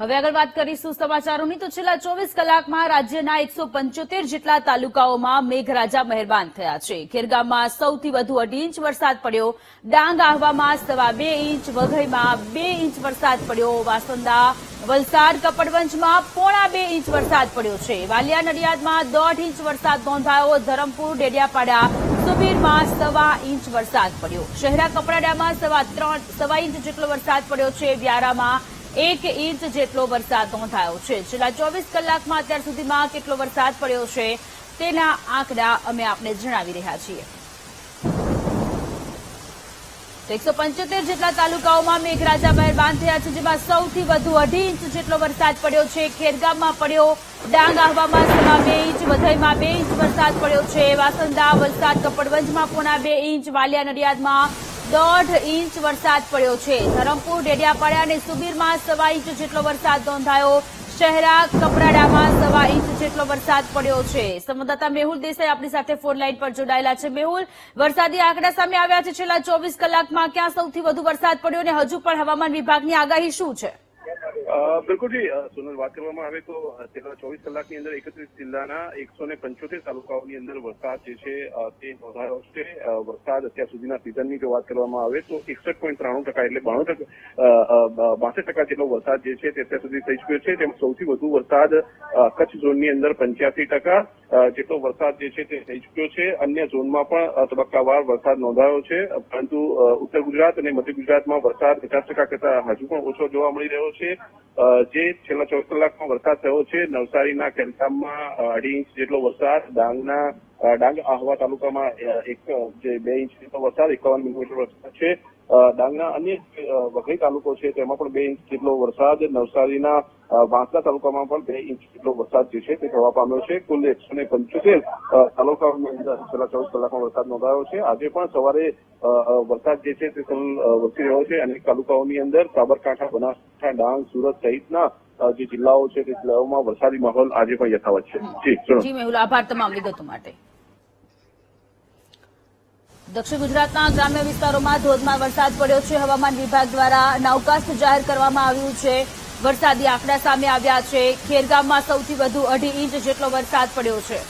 હવે આગળ વાત કરીશું સમાચારોની. તો છેલ્લા ચોવીસ કલાકમાં રાજ્યના એકસો પંચોતેર જેટલા તાલુકાઓમાં મેઘરાજા મહેરબાન થયા છે. ખેરગામમાં સૌથી વધુ અઢી ઇંચ વરસાદ પડ્યો. ડાંગ આહવામાં સવા બે ઇંચ, વઘઈમાં બે ઇંચ વરસાદ પડ્યો. વાસંદા, વલસાડ, કપડવંજમાં પોણા બે ઇંચ વરસાદ પડ્યો છે. વાલિયા નડિયાદમાં દોઢ ઇંચ વરસાદ નોંધાયો. ધરમપુર, ડેડિયાપાડા, સુબીરમાં સવા ઇંચ વરસાદ પડ્યો. શહેરા કપરાડામાં સવા ત્રણ, સવા ઇંચ જેટલો વરસાદ પડ્યો છે. વ્યારામાં એક ઇંચ જેટલો વરસાદ નોંધાયો છે. છેલ્લા ચોવીસ કલાકમાં અત્યાર સુધીમાં કેટલો વરસાદ પડ્યો છે તેના આંકડા અમે આપને જણાવી રહ્યા છીએ. એકસો પંચોતેર જેટલા તાલુકાઓમાં મેઘરાજા મહેરબાન થયા છે, જેમાં સૌથી વધુ અઢી ઇંચ જેટલો વરસાદ પડ્યો છે. ખેરગામમાં પડ્યો ડાંગ આહવામાં સવા બે ઇંચ, વધઈમાં બે ઇંચ વરસાદ પડ્યો છે. વાસંદા વલસાડ કપડવંજમાં પોણા બે ઇંચ, વાલિયા નડિયાદમાં દોઢ ઇંચ વરસાદ પડ્યો છે. ધરમપુર, ડેડિયાપાડા અને સુબીરમાં સવા ઇંચ જેટલો વરસાદ નોંધાયો. શહેરા કપરાડામાં સવા ઇંચ જેટલો વરસાદ પડ્યો છે. સંવાદદાતા મેહુલ દેસાઈ આપણી સાથે ફોન લાઈન પર જોડાયેલા છે. મેહુલ, વરસાદી આંકડા સામે આવ્યા છે. છેલ્લા ચોવીસ કલાકમાં ક્યાં સૌથી વધુ વરસાદ પડ્યો અને હજુ પણ હવામાન વિભાગની આગાહી શું છે? બિલકુલ જી. સોનલ, વાત કરવામાં આવે તો છેલ્લા ચોવીસ કલાકની અંદર એકત્રીસ જિલ્લાના એકસો ને પંચોતેર તાલુકાઓની અંદર વરસાદ જે છે તે નોંધાયો છે. વરસાદ અત્યાર સુધીના સિઝનની જો વાત કરવામાં આવે તો એકસઠ પોઈન્ટ ત્રાણું ટકા એટલે બાણું ટકા બાસઠ ટકા જેટલો વરસાદ જે છે તે અત્યાર સુધી થઈ ચુક્યો છે. તેમાં સૌથી વધુ વરસાદ કચ્છ ઝોનની અંદર પંચ્યાસી ટકા જેટલો વરસાદ જે છે તે થઈ ચુક્યો છે. અન્ય ઝોનમાં પણ તબક્કાવાર વરસાદ નોંધાયો છે. પરંતુ ઉત્તર ગુજરાત અને મધ્ય ગુજરાતમાં વરસાદ પચાસ ટકા કરતા હજુ પણ ઓછો જોવા મળી રહ્યો છે. જે છેલ્લા ચોવીસ કલાકમાં વરસાદ થયો છે, નવસારીના ખેરકામમાં અઢી ઇંચ જેટલો વરસાદ, ડાંગના ડાંગ આહવા તાલુકામાં એક જે બે ઇંચ જેટલો વરસાદ, એકાવન મિલીમીટર વરસાદ છે. ડાંગના અન્ય વઘઈ તાલુકો છે, તેમાં પણ બે ઇંચ જેટલો વરસાદ, નવસારીના વાંસદા તાલુકામાં પણ બે ઇંચ જેટલો વરસાદ જે છે તે થવા પામ્યો છે. કુલ એકસો ને પંચોતેર તાલુકાઓની અંદર છેલ્લા ચોવીસ કલાકમાં વરસાદ નોંધાયો છે. આજે પણ સવારે વરસાદ જે છે તે વરસી રહ્યો છે. અનેક તાલુકાઓની અંદર સાબરકાંઠા બનાસકાંઠા ડાંગ સુરત સહિતના જે જિલ્લાઓ છે તે જિલ્લાઓમાં વરસાદી માહોલ આજે પણ યથાવત છે. જી મેહુલ આભાર તમામ વિગતો માટે. દક્ષિણ ગુજરાતના ગ્રામ્ય વિસ્તારોમાં ધોધમાર વરસાદ પડ્યો છે. હવામાન વિભાગ દ્વારા નવકાસ્ટ જાહેર કરવામાં આવ્યું છે. વરસાદી આંકડા સામે આવ્યા છે. ખેરગામમાં સૌથી વધુ અઢી ઇંચ જેટલો વરસાદ પડ્યો છે.